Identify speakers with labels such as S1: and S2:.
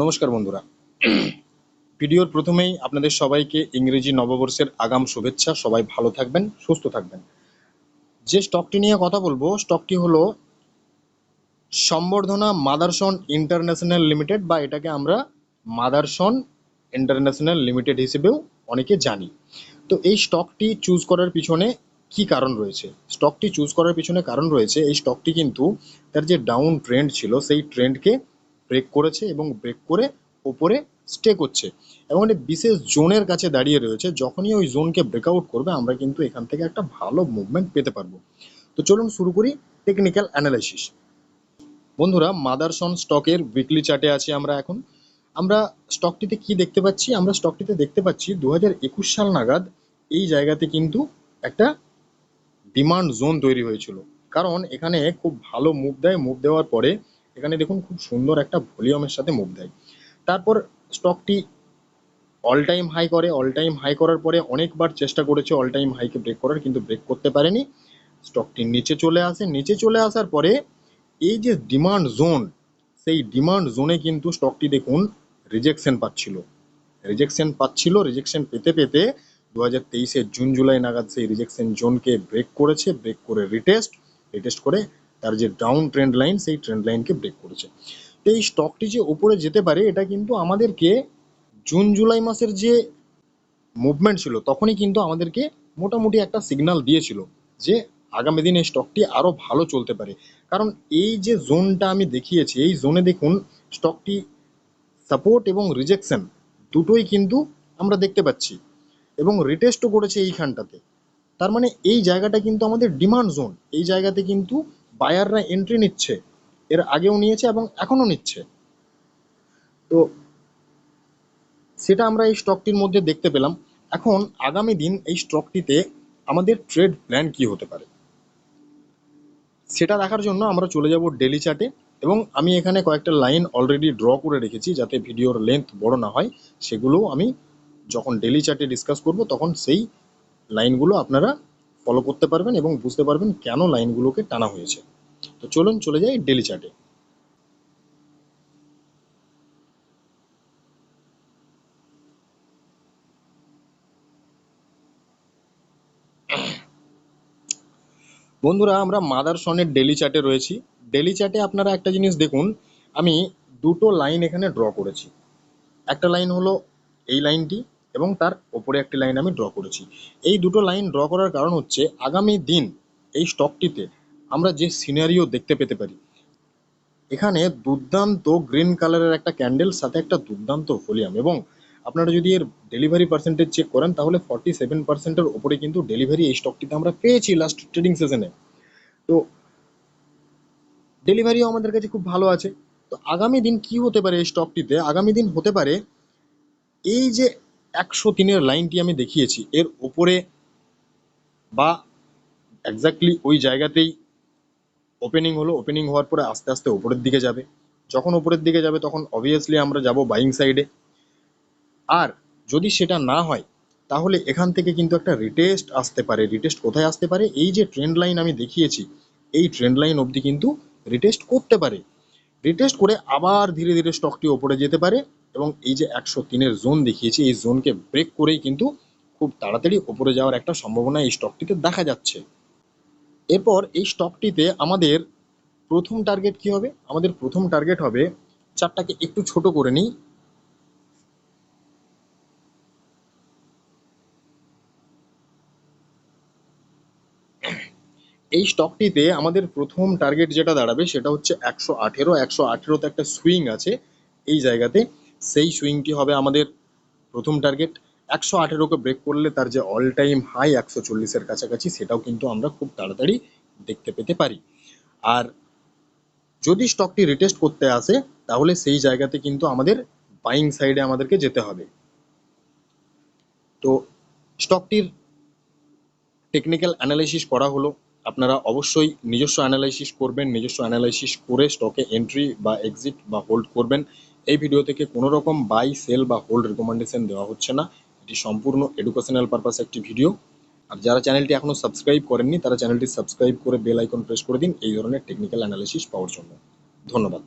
S1: নমস্কার বন্ধুরা। ভিডিওর প্রথমেই আপনাদের সবাইকে ইংরেজি নববর্ষের আগাম শুভেচ্ছা। সবাই ভালো থাকবেন, সুস্থ থাকবেন। যে স্টকটি নিয়ে কথা বলব স্টকটি হলো সম্বর্ধনা মাদারসন ইন্টারন্যাশনাল লিমিটেড বা এটাকে আমরা মাদারসন ইন্টারন্যাশনাল লিমিটেড হিসেবেও অনেকে জানি। তো এই স্টকটি চুজ করার পিছনে কি কারণ রয়েছে? স্টকটি চুজ করার পিছনে কারণ রয়েছে, এই স্টকটি কিন্তু তার যে ডাউন ট্রেন্ড ছিল, সেই ট্রেন্ডকে ব্রেক করেছে এবং ব্রেক করে ওপরে স্টে করছে। এবং একটি বিশেষ জোনের কাছে দাঁড়িয়ে রয়েছে। যখনই ওই জোনকে ব্রেকআউট করবে, আমরা কিন্তু এখান থেকে একটা ভালো মুভমেন্ট পেতে পারব। তো চলুন শুরু করি টেকনিক্যাল অ্যানালাইসিস বন্ধুরা, মাদারসন স্টকের উইকলি চার্টে আছি আমরা এখন। আমরা স্টকটিতে কি দেখতে পাচ্ছি? আমরা স্টকটিতে দেখতে পাচ্ছি দু সাল নাগাদ এই জায়গাতে কিন্তু একটা ডিমান্ড জোন তৈরি হয়েছিল। কারণ এখানে খুব ভালো মুভ দেয়। মুভ দেওয়ার পরে এখানে দেখুন খুব সুন্দর একটা ভলিউমের সাথে মুভ দেয়। তারপর স্টকটি অল টাইম হাই করে অল টাইম হাই করার পরে অনেকবার চেষ্টা করেছে অল টাইম হাইকে ব্রেক করার, কিন্তু ব্রেক করতে পারেনি। স্টকটি নিচে চলে আসে। নিচে চলে আসার পরে এই যে ডিমান্ড জোন সেই ডিমান্ড জোনে কিন্তু স্টকটি দেখুন রিজেকশন পাচ্ছিল। রিজেকশন পাচ্ছিল রিজেকশন পেতে পেতে দু হাজার তেইশের জুন, জুলাই নাগাদ সেই রিজেকশন জোনকে ব্রেক করেছে ব্রেক করে রিটেস্ট রিটেস্ট করে তার যে ডাউন ট্রেন্ড লাইন সেই ট্রেন্ড লাইনকে ব্রেক করেছে। তো এই স্টকটি যে উপরে যেতে পারে, এটা কিন্তু আমাদেরকে জুন, জুলাই মাসের যে মুভমেন্ট ছিল, তখনই কিন্তু আমাদেরকে মোটামুটি একটা সিগন্যাল দিয়েছিল যে আগামী দিনে স্টকটি আরও ভালো চলতে পারে। কারণ এই যে জোনটা আমি দেখিয়েছি, এই জোনে দেখুন স্টকটি সাপোর্ট এবং রিজেকশন দুটোই কিন্তু আমরা দেখতে পাচ্ছি। এবং রিটেস্টও করেছে এইখানটাতে। তার মানে এই জায়গাটা কিন্তু আমাদের ডিমান্ড জোন এই জায়গাতে কিন্তু বায়াররা এন্ট্রি নিচ্ছে, এর আগেও নিয়েছে এবং এখনও নিচ্ছে। তো সেটা আমরা এই স্টকটির মধ্যে দেখতে পেলাম। এখন আগামী দিন এই স্টকটিতে আমাদের ট্রেড প্ল্যান কি হতে পারে? সেটা দেখার জন্য আমরা চলে যাব ডেলি চার্টে এবং আমি এখানে কয়েকটা লাইন অলরেডি ড্র করে রেখেছি যাতে ভিডিওর লেন্থ বড় না হয়। সেগুলো আমি যখন ডেলি চার্টে ডিসকাস করব, তখন সেই লাইনগুলো আপনারা ফলো করতে পারবেন এবং বুঝতে পারবেন কেন লাইনগুলোকে টানা হয়েছে। তো চলুন চলে যাই ডেলি চার্টে বন্ধুরা, আমরা মাদারসনের ডেলি চার্টে রয়েছি। ডেলি চার্টে আপনারা একটা জিনিস দেখুন, আমি দুটো লাইন এখানে ড্র করেছি। একটা লাইন হলো এই লাইনটি এবং তার ওপরে একটি লাইন আমি ড্র করেছি। এই দুটো লাইন ড্র করার কারণ হচ্ছে, আগামী দিন এই স্টকটিতে আমরা যে সিনারিও দেখতে পেতে পারি, এখানে দুর্দান্ত গ্রিন কালারের একটা ক্যান্ডেল সাথে একটা দুর্দান্ত ভলিউম এবং আপনারা যদি এর ডেলিভারি পার্সেন্টেজ চেক করেন, তাহলে ফর্টি সেভেন পার্সেন্টের ওপরে কিন্তু ডেলিভারি এই স্টকটিতে আমরা পেয়েছি লাস্ট ট্রেডিং সেশনে তো ডেলিভারিও আমাদের কাছে খুব ভালো আছে। তো আগামী দিন কি হতে পারে এই স্টকটিতে আগামী দিন হতে পারে এই যে একশো তিনের লাইনটি আমি দেখিয়েছি। এর ওপরে বা এক্স্যাক্টলি ওই জায়গাতেই ওপেনিং হলো। ওপেনিং হওয়ার পরে আস্তে আস্তে ওপরের দিকে যাবে। যখন ওপরের দিকে যাবে তখন অবভিয়াসলি আমরা যাব বাইং সাইডে আর যদি সেটা না হয়, তাহলে এখান থেকে কিন্তু একটা রিটেস্ট আসতে পারে। রিটেস্ট কোথায় আসতে পারে? এই যে ট্রেন্ড লাইন আমি দেখিয়েছি, এই ট্রেন্ড লাইন অবধি কিন্তু রিটেস্ট করতে পারে। রিটেস্ট করে আবার ধীরে ধীরে স্টকটি ওপরে যেতে পারে। এবং এই যে একশো তিনের জোন দেখিয়েছি, এই জোনকে ব্রেক করেই কিন্তু খুব তাড়াতাড়ি ওপরে যাওয়ার একটা সম্ভাবনা এই স্টকটিতে দেখা যাচ্ছে। এরপর এই স্টকটিতে আমাদের প্রথম টার্গেট কি হবে? আমাদের প্রথম টার্গেট হবে চারটাকে একটু ছোট করে নিই। এই স্টকটিতে আমাদের প্রথম টার্গেট যেটা দাঁড়াবে সেটা হচ্ছে একশো আঠেরো। একশো আঠেরোতে একটা সুইং আছে এই জায়গাতে। সেই সুইংটি হবে আমাদের প্রথম টার্গেট একশো আঠেরোকে ব্রেক করলে তার যে অল টাইম হাই একশো চল্লিশের কাছাকাছি, সেটাও কিন্তু আমরা খুব তাড়াতাড়ি দেখতে পেতে পারি। আর যদি স্টকটি রিটেস্ট করতে আসে, তাহলে সেই জায়গাতে কিন্তু আমাদের বাইং সাইডে আমাদেরকে যেতে হবে। তো স্টকটির টেকনিক্যাল অ্যানালাইসিস করা হলো। আপনারা অবশ্যই নিজস্ব অ্যানালাইসিস করবেন, নিজস্ব অ্যানালাইসিস করে স্টকে এন্ট্রি বা এক্সিট বা হোল্ড করবেন। এই ভিডিও থেকে কোনো রকম বাই সেল বা হোল্ড রেকমেন্ডেশন দেওয়া হচ্ছে না। এটি সম্পূর্ণ এডুকেশনাল পারপাস একটি ভিডিও আর যারা চ্যানেলটি এখনও সাবস্ক্রাইব করেননি, তারা চ্যানেলটি সাবস্ক্রাইব করে বেল আইকন প্রেস করে দিন। এই ধরনের টেকনিক্যাল অ্যানালিসিস পাওয়ার জন্য। ধন্যবাদ।